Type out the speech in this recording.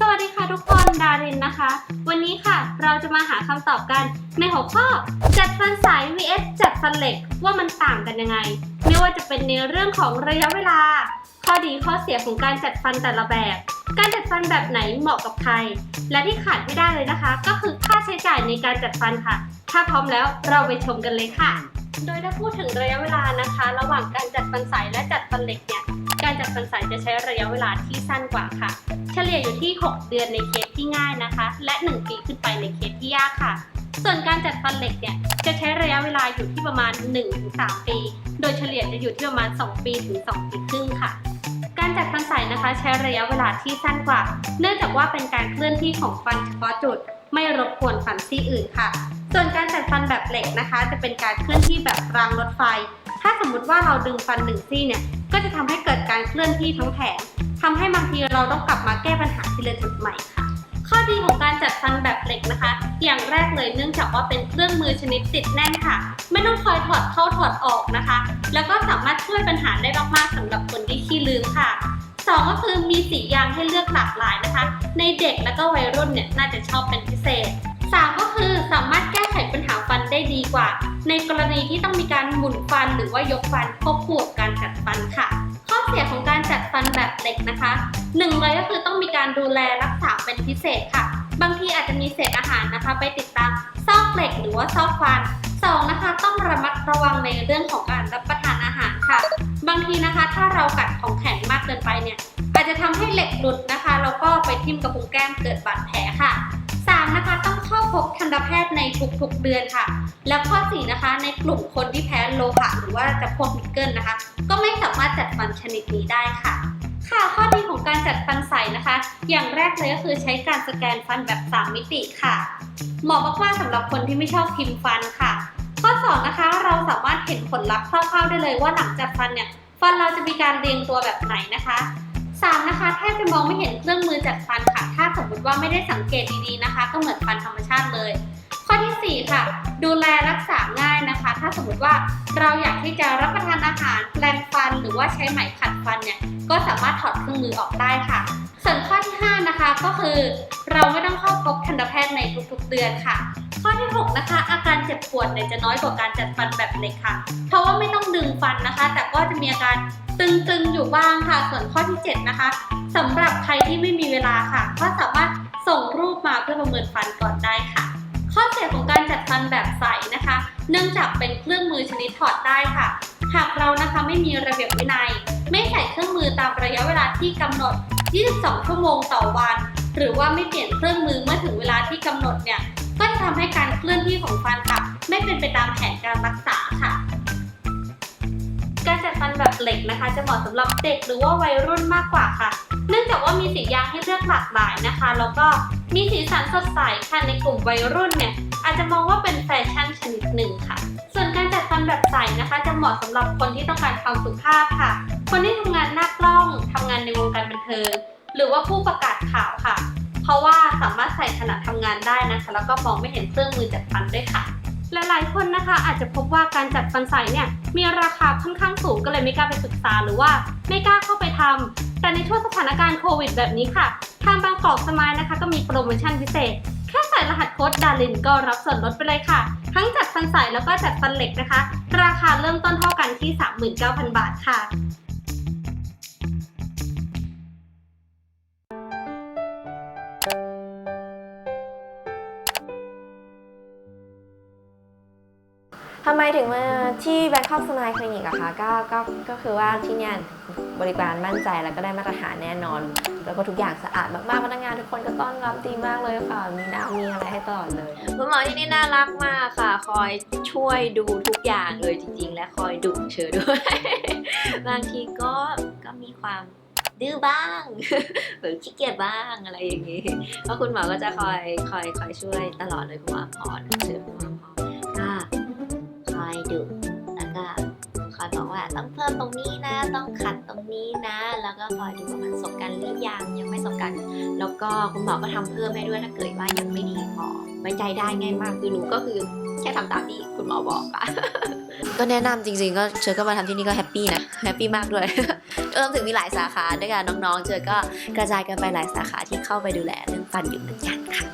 สวัสดีค่ะทุกคนดารินนะคะ วันนี้ค่ะเราจะมาหาคำตอบกันในหัวข้อ จัดฟันสาย vs จัดฟันเหล็กว่ามันต่างกันยังไง ไม่ว่าจะเป็นในเรื่องของระยะเวลา ข้อดีข้อเสียของการจัดฟันแต่ละแบบ การจัดฟันแบบไหนเหมาะกับใคร และที่ขาดไม่ได้เลยนะคะ ก็คือค่าใช้จ่ายในการจัดฟันค่ะ ถ้าพร้อมแล้วเราไปชมกันเลยค่ะ โดยถ้าพูดถึงระยะเวลานะคะ ระหว่างการจัดฟันใสและจัดฟันเหล็กเนี่ย การจัดฟันใสจะใช้ระยะเวลาที่สั้นกว่าค่ะ เฉลี่ยอยู่ที่ 6 เดือนในเคสที่ง่ายนะคะ และ 1 ปีขึ้นไปในเคสที่ยากค่ะ ส่วนการจัดฟันเหล็กเนี่ยจะใช้ระยะเวลาอยู่ที่ประมาณ 1-3 ปี โดยเฉลี่ยจะอยู่ที่ประมาณ 2 ปีถึง 2 ปีครึ่งค่ะการจัดฟันใสนะคะใช้ระยะเวลาที่สั้นกว่า เนื่องจากว่าเป็นการเคลื่อนที่ของฟันเฉพาะจุด ไม่รบกวนฟันซี่อื่นค่ะ ส่วนการจัดฟันแบบเหล็กนะคะ จะเป็นการเคลื่อนที่แบบรางรถไฟ ถ้าสมมุติว่าเราดึงฟันหนึ่งซี่เนี่ย ก็จะทำให้เกิดการเคลื่อนที่ทั้งแผงทำให้บางทีเราต้องกลับมาแก้ปัญหาทีละจุดใหม่ค่ะ ข้อดีของการจัดฟันแบบเหล็กนะคะ อย่างแรกเลยเนื่องจากว่าเป็นเครื่องมือชนิดติดแน่นค่ะ ไม่ต้องคอยถอดเข้าถอดออกนะคะ แล้วก็สามารถช่วยปัญหาได้มากๆสำหรับคนที่ขี้ลืมค่ะสองก็คือมีสียางให้เลือกหลากหลายนะคะ ในเด็กและก็วัยรุ่นเนี่ยน่าจะชอบเป็นพิเศษ กว่า ในกรณีที่ต้องมีการหมุนฟันหรือว่ายกฟันควบคู่กับการจัดฟันค่ะ ข้อเสียของการจัดฟันแบบเหล็กนะคะหนึ่งเลยก็คือต้องมีการดูแลรักษาเป็นพิเศษค่ะ บางทีอาจจะมีเศษอาหารนะคะ ไปติดตามซอกเหล็กหรือว่าซอกฟันสองนะคะต้องระมัดระวังในเรื่องของการรับประทานอาหารค่ะ บางทีนะคะถ้าเรากัดของแข็งมากเกินไปเนี่ยอาจจะทำให้เหล็กหลุดนะคะแล้วก็ไปทิ่มกระพุ้งแก้มเกิดบาดแผลค่ะ นะคะต้องเข้าพบทันตแพทย์ในทุกๆเดือนค่ะ แล้วข้อ4นะคะ ในกลุ่มคนที่แพ้โลหะหรือว่าจะพวกนิกเกิลนะคะ ก็ไม่สามารถจัดฟันชนิดนี้ได้ค่ะ ค่ะข้อดีของการจัดฟันใสนะคะ อย่างแรกเลยก็คือใช้การสแกนฟันแบบ 3 มิติค่ะ เหมาะมากๆสำหรับคนที่ไม่ชอบพิมพ์ฟันค่ะ ข้อ2นะคะเราสามารถเห็นผลลัพธ์คร่าวๆได้เลยว่าหลังจัดฟันเนี่ยฟันเราจะมีการเรียงตัวแบบไหนนะคะ 3. นะคะแทบจะมองไม่เห็นเครื่องมือจัดฟันค่ะถ้าสม ติว่าไม่ได้สังเกตดีๆนะคะ ก็เหมือนฟันธรรมชาติเลย ข้อทีสี่ 4 ค่ะ ดูแลรักษาง่ายนะคะ ถ้าสมมติว่าเราอยากที่จะรับประทานอาหารแปรงฟัน หรือว่าใช้ไหมขัดฟันเนี่ยก็สามารถถอดเครื่องมือออกได้ค่ะ ส่วนข้อที่ 5 นะคะก็คือเราไม่ต้องเข้าพบทันตแพทย์ในทุกๆเดือนค่ะ ข้อที่ 6 นะคะ อาการเจ็บปวดเนี่ยจะน้อยกว่าการจัดฟันแบบเล็กค่ะ เพราะว่าไม่ต้องดึงฟันนะคะ แต่ก็จะมีอาการตึงๆอยู่บ้างค่ะ ส่วนข้อที่ 7 นะคะ สำหรับใครที่ไม่มีเวลาค่ะ ก็สามารถส่งรูปมาเพื่อประเมินฟันก่อนได้ค่ะ ข้อเสียของการจัดฟันแบบใสนะคะ เนื่องจากเป็นเครื่องมือชนิดถอดได้ค่ะ หากเรานะคะไม่มีระเบียบวินัย ไม่ใส่เครื่องมือตามระยะเวลาที่กำหนด 22 ชั่วโมงต่อวัน หรือว่าไม่เปลี่ยนเครื่องมือเมื่อถึงเวลาที่กำหนดเนี่ยก็จะทำให้การเคลื่อนที่ของฟันค่ะไม่เป็นไปตามแผนการรักษาค่ะการจัดฟันแบบเหล็กนะคะ จะเหมาะสำหรับเด็กหรือว่าวัยรุ่นมากกว่าค่ะ เนื่องจากว่ามีสียางให้เลือกหลากหลายนะคะ แล้วก็มีสีสันสดใสค่ะในกลุ่มวัยรุ่นเนี่ยอาจจะมองว่าเป็นแฟชั่นชนิดหนึ่งค่ะ ส่วนการจัดฟันแบบใสนะคะ จะเหมาะสำหรับคนที่ต้องการความสุภาพค่ะ คนที่ทำงานหน้ากล้องทำงานในวงการบันเทิงหรือว่าผู้ประกาศข่าวค่ะ เพราะว่าสามารถใส่ขณะทำงานได้นะคะ แล้วก็มองไม่เห็นเครื่องมือจัดฟันด้วยค่ะหลายๆคนนะคะอาจจะพบว่าการจัดฟันใสเนี่ยมีราคาค่อนข้างสูงก็เลยไม่กล้าไปศึกษาหรือว่าไม่กล้าเข้าไปทำ แต่ในช่วงสถานการณ์โควิดแบบนี้ค่ะ ทางบางกอกสมายนะคะ ก็มีโปรโมชั่นพิเศษ แค่ใส่รหัสโค้ดดารินก็รับส่วนลดไปเลยค่ะ ทั้งจัดฟันใสแล้วก็จัดฟันเหล็กนะคะ ราคาเริ่มต้นเท่ากันที่ 39,000 บาทค่ะ ทำไมถึงมาที่ Bangkok Smile Clinic อะคะก็ก็ก็คือว่าที่เนี่ยบริการมั่นใจแล้วก็ได้มาตรฐานแน่นอน แล้วก็ทุกอย่างสะอาดมากๆพนักงานทุกคนก็ต้อนรับดีมากเลยค่ะ มีน้ำมีอะไรให้ตลอดเลยคุณหมอที่นี่น่ารักมากค่ะ คอยช่วยดูทุกอย่างเลยจริง ๆ และคอยดุเชอด้วย บางทีก็ก็มีความดื้อบ้างหรือขี้เกียจบ้างอะไรอย่างนี้เพราะคุณหมอก็จะคอยคอยคอยช่วยตลอดเลยคุณหมอพรเชื่อคุณหมอพรก็คอ ดุแล้วก็คอยบอกว่าต้องเพิ่มตรงนี้นะ ต้องขัดตรงนี้นะ แล้วก็คอยดูว่ามันสบกันหรือยังยังไม่สบกัน แล้วก็คุณหมอก็ทำเพิ่มให้ด้วยถ้าเกิดว่ายังไม่ดีพอไว้ใจได้ง่ายมากคือหนูก็คือแค่ทำตามที่คุณหมอบอกค่ะก็แนะนำจริงๆ ก็เชอก็มาทำที่นี่ก็แฮปปี้นะแฮปปี้มากด้วยเริ่มถึงมีหลายสาขาด้วยกันน้องๆเจอก็กระจายกันไปหลายสาขาที่เข้าไปดูแลเรื่องฟันอยู่เหมือนกันค่ะ